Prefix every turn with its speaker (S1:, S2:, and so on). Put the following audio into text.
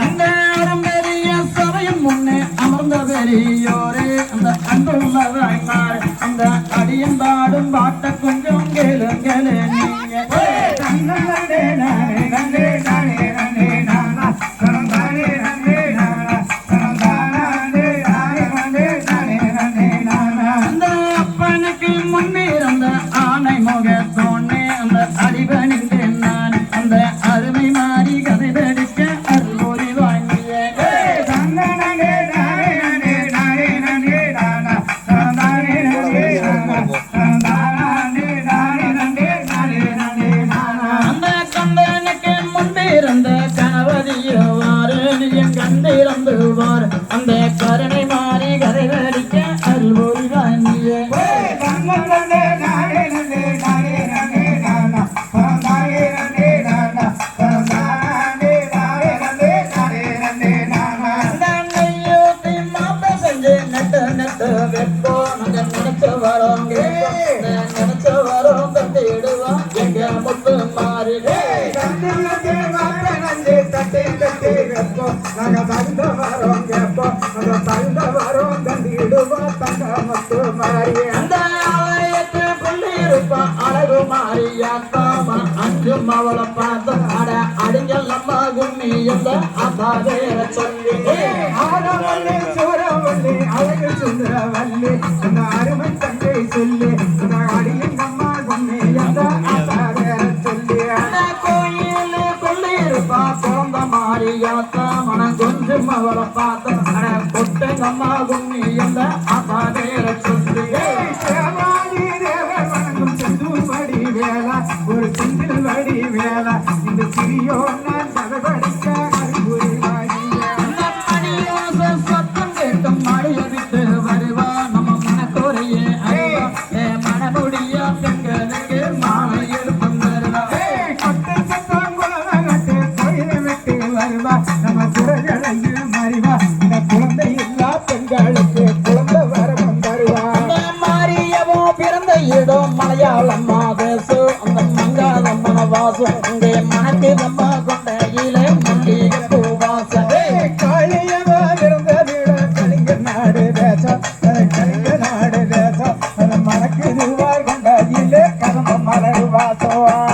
S1: அந்த அறம்பெரிய அந்த அன்புள்ள பாடும் பாட்டக்கும் நினைச்சு வரோம் கேட்போம். நினைச்சு வரோம் தட்டிடுவோம் எங்க முத்து மாறி அந்த அழகு மாறியாத்தாம அஞ்சும் அவளை பார்த்து அட அடிஞ்சல் நம்ம கும்மி என்ற அப்பா
S2: அருமை தந்தை சொல்லி அடியின் அம்மா பொண்ணு என்ற சொல்லி.
S1: அந்த கோயில் கொள்ளிருப்பா பிறந்த மாறியாத்தா மனம் கொஞ்சம் அவளை பார்த்து. அட கொட்டங்கம்மா கும்மி என்ற அப்பா வேற சொல்லி.
S2: தேவர் வணங்கும் வேளா ஒரு செந்தில் வடி வேளா இந்த சிறியோன்னா மகளுக்கு குழந்தை வரவம்
S1: தருவார் மாரியவோ பிறந்த இடம் மலையாளம்மா தேசம் அந்த மங்காளம்மன வாசம் உங்க மனக்கு நம்ம மனக்கு திருவார் கொண்ட இலை கதம்ப மலர் வாசம்.